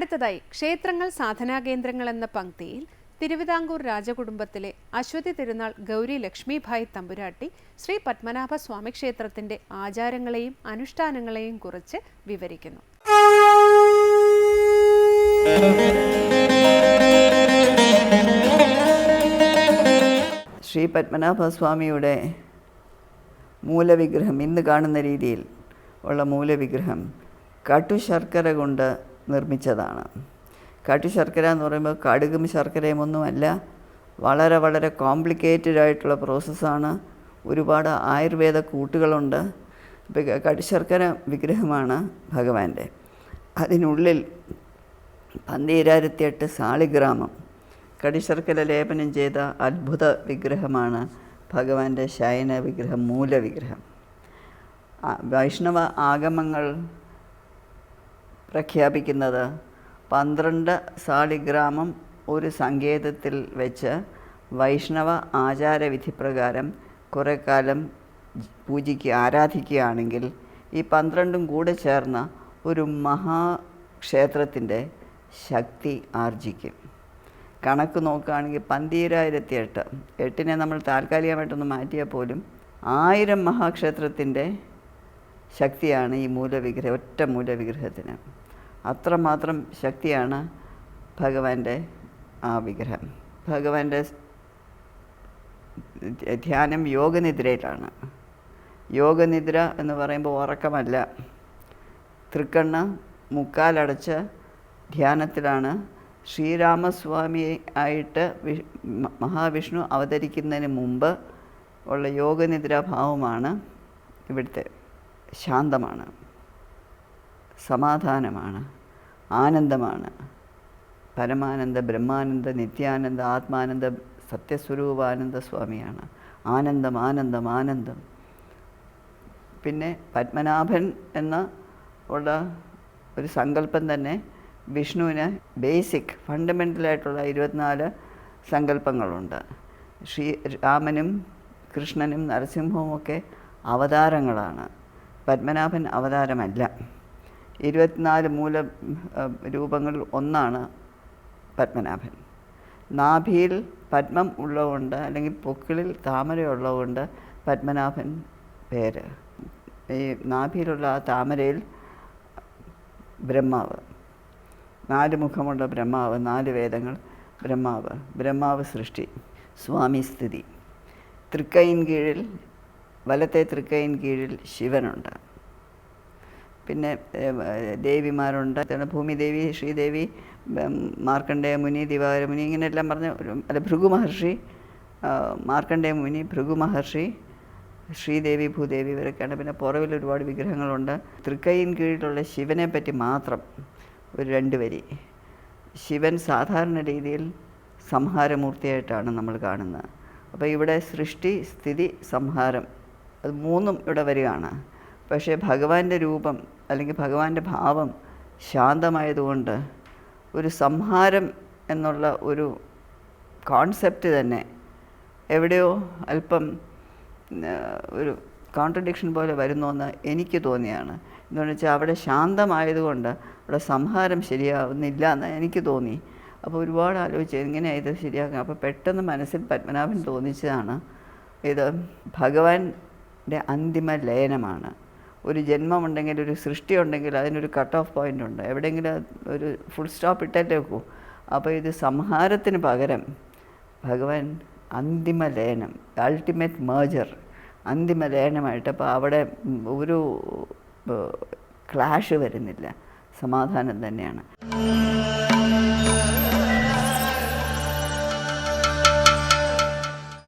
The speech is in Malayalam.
അടുത്തതായി ക്ഷേത്രങ്ങൾ സാധനാ കേന്ദ്രങ്ങൾ എന്ന പങ്ക്തിയിൽ തിരുവിതാംകൂർ രാജകുടുംബത്തിലെ അശ്വതി തിരുനാൾ ഗൗരി ലക്ഷ്മിഭായ് തമ്പുരാട്ടി ശ്രീ പത്മനാഭ സ്വാമി ക്ഷേത്രത്തിന്റെ ആചാരങ്ങളെയും അനുഷ്ഠാനങ്ങളെയും കുറിച്ച് വിവരിക്കുന്നു. ശ്രീ പത്മനാഭ പത്മനാഭസ്വാമിയുടെ മൂലവിഗ്രഹം ഇന്ന് കാണുന്ന രീതിയിൽ ഉള്ള മൂലവിഗ്രഹം കട്ടുശർക്കര കൊണ്ട് നിർമ്മിച്ചതാണ്. കട്ടുശർക്കര എന്ന് പറയുമ്പോൾ കടുകും ശർക്കരയും ഒന്നുമല്ല വളരെ വളരെ കോംപ്ലിക്കേറ്റഡ് ആയിട്ടുള്ള പ്രോസസ്സാണ് ഒരുപാട് ആയുർവേദ കൂട്ടുകളുണ്ട്. ഇപ്പോൾ കട്ടുശർക്കര വിഗ്രഹമാണ് ഭഗവാന്റെ. അതിനുള്ളിൽ പന്തീരായിരത്തിയെട്ട് സാളിഗ്രാമം. കടിശർക്കര ലേപനം ചെയ്ത അത്ഭുത വിഗ്രഹമാണ് ഭഗവാന്റെ ശയന വിഗ്രഹം മൂലവിഗ്രഹം വിഗ്രഹം. വൈഷ്ണവ ആഗമങ്ങൾ പ്രഖ്യാപിക്കുന്നത്. പന്ത്രണ്ട് സാളിഗ്രാമം ഒരു സങ്കേതത്തിൽ വെച്ച് വൈഷ്ണവ ആചാരവിധി പ്രകാരം കുറേ കാലം പൂജിക്കുക ആരാധിക്കുകയാണെങ്കിൽ ഈ പന്ത്രണ്ടും കൂടെ ചേർന്ന ഒരു മഹാക്ഷേത്രത്തിന്റെ ശക്തി ആർജിക്കും. കണക്ക് നോക്കുകയാണെങ്കിൽ പന്തീരായിരത്തി എട്ട് എട്ടിനെ നമ്മൾ താൽക്കാലികമായിട്ടൊന്ന് മാറ്റിയാൽ പോലും ആയിരം മഹാക്ഷേത്രത്തിന്റെ ശക്തിയാണ് ഈ മൂലവിഗ്രഹം ഒറ്റ മൂലവിഗ്രഹത്തിന്. അത്രമാത്രം ശക്തിയാണ് ഭഗവാന്റെ ആ വിഗ്രഹം. ഭഗവാന്റെ ധ്യാനം യോഗനിദ്രയിലാണ്. യോഗനിദ്ര എന്ന് പറയുമ്പോൾ ഉറക്കമല്ല. തൃക്കണ്ണ് മുക്കാലടച്ച് ധ്യാനത്തിലാണ്. ശ്രീരാമസ്വാമി ആയിട്ട് വി- മഹാവിഷ്ണു അവതരിക്കുന്നതിന് മുമ്പ് ഉള്ള യോഗനിദ്രാഭാവമാണ് ഇവിടുത്തെ ശാന്തമാണ്. സമാധാനമാണ് ആനന്ദമാണ്. പരമാനന്ദ ബ്രഹ്മാനന്ദ നിത്യാനന്ദ ആത്മാനന്ദ സത്യസ്വരൂപാനന്ദ സ്വാമിയാണ്. ആനന്ദം ആനന്ദം ആനന്ദം. പിന്നെ പത്മനാഭൻ എന്ന ഉള്ള ഒരു സങ്കല്പം തന്നെ വിഷ്ണുവിന് ബേസിക് ഫണ്ടമെന്റലായിട്ടുള്ള ഇരുപത്തിനാല് സങ്കല്പങ്ങളുണ്ട്. ശ്രീ രാമനും കൃഷ്ണനും നരസിംഹവും ഒക്കെ അവതാരങ്ങളാണ്. പത്മനാഭൻ അവതാരമല്ല. ഇരുപത്തിനാല് മൂല രൂപങ്ങളിൽ ഒന്നാണ് പത്മനാഭൻ. നാഭിയിൽ പത്മം ഉള്ളതുകൊണ്ട് അല്ലെങ്കിൽ പൊക്കിളിൽ താമര ഉള്ളതുകൊണ്ട് പത്മനാഭൻ പേര്. ഈ നാഭിയിലുള്ള ആ താമരയിൽ ബ്രഹ്മാവ്. നാല് മുഖമുള്ള ബ്രഹ്മാവ് നാല് വേദങ്ങൾ. ബ്രഹ്മാവ് ബ്രഹ്മാവ് സൃഷ്ടി സ്വാമി സ്ഥിതി. തൃക്കൈൻ കീഴിൽ വലത്തെ തൃക്കൈൻ കീഴിൽ ശിവനുണ്ട്. പിന്നെ ദേവിമാരുണ്ട്. ഭൂമിദേവി ശ്രീദേവി മാർക്കണ്ഡേയ മുനി ദിവാകര മുനി ഇങ്ങനെയെല്ലാം പറഞ്ഞ അല്ല ഭൃഗു മഹർഷി മാർക്കണ്ഡേയ മുനി ഭൃഗു മഹർഷി ശ്രീദേവി ഭൂദേവി ഇവരൊക്കെയാണ്. പിന്നെ പുറവിൽ ഒരുപാട് വിഗ്രഹങ്ങളുണ്ട്. തൃക്കൈയിൻ കീഴിലുള്ള ശിവനെ പറ്റി മാത്രം ഒരു രണ്ട് വരി. ശിവൻ സാധാരണ രീതിയിൽ സംഹാരമൂർത്തിയായിട്ടാണ് നമ്മൾ കാണുന്നത്. അപ്പോൾ ഇവിടെ സൃഷ്ടി സ്ഥിതി സംഹാരം. അത് മൂന്നും ഇവിടെ വരികയാണ്. പക്ഷേ ഭഗവാന്റെ രൂപം അല്ലെങ്കിൽ ഭഗവാന്റെ ഭാവം ശാന്തമായതുകൊണ്ട് ഒരു സംഹാരം എന്നുള്ള ഒരു കോൺസെപ്റ്റ് തന്നെ എവിടെയോ അല്പം ഒരു കോൺട്രഡിക്ഷൻ പോലെ വരുന്നുവെന്ന് എനിക്ക് തോന്നിയാണ്. എന്താണെന്ന് വെച്ചാൽ അവിടെ ശാന്തമായതുകൊണ്ട് അവിടെ സംഹാരം ശരിയാവുന്നില്ല എന്ന് എനിക്ക് തോന്നി. അപ്പോൾ ഒരുപാട് ആലോചിച്ച് എങ്ങനെയാണ് ഇത് ശരിയാക്കുക അപ്പോൾ പെട്ടെന്ന് മനസ്സിൽ പത്മനാഭൻ തോന്നിച്ചതാണ് ഇത് ഭഗവാന്റെ അന്തിമ ലയനമാണ്. ഒരു ജന്മമുണ്ടെങ്കിൽ ഒരു സൃഷ്ടി ഉണ്ടെങ്കിൽ അതിനൊരു കട്ട് ഓഫ് പോയിന്റ് ഉണ്ട്. എവിടെയെങ്കിലും ഒരു ഫുൾ സ്റ്റോപ്പ് ഇട്ടല്ലേ വെക്കൂ. അപ്പോൾ ഇത് സംഹാരത്തിന് പകരം ഭഗവാൻ അന്തിമ ലയനം അൾട്ടിമേറ്റ് മേജർ അന്തിമ ലയനമായിട്ട് അപ്പോൾ അവിടെ ഒരു ക്ലാഷ് വരുന്നില്ല. സമാധാനം തന്നെയാണ്.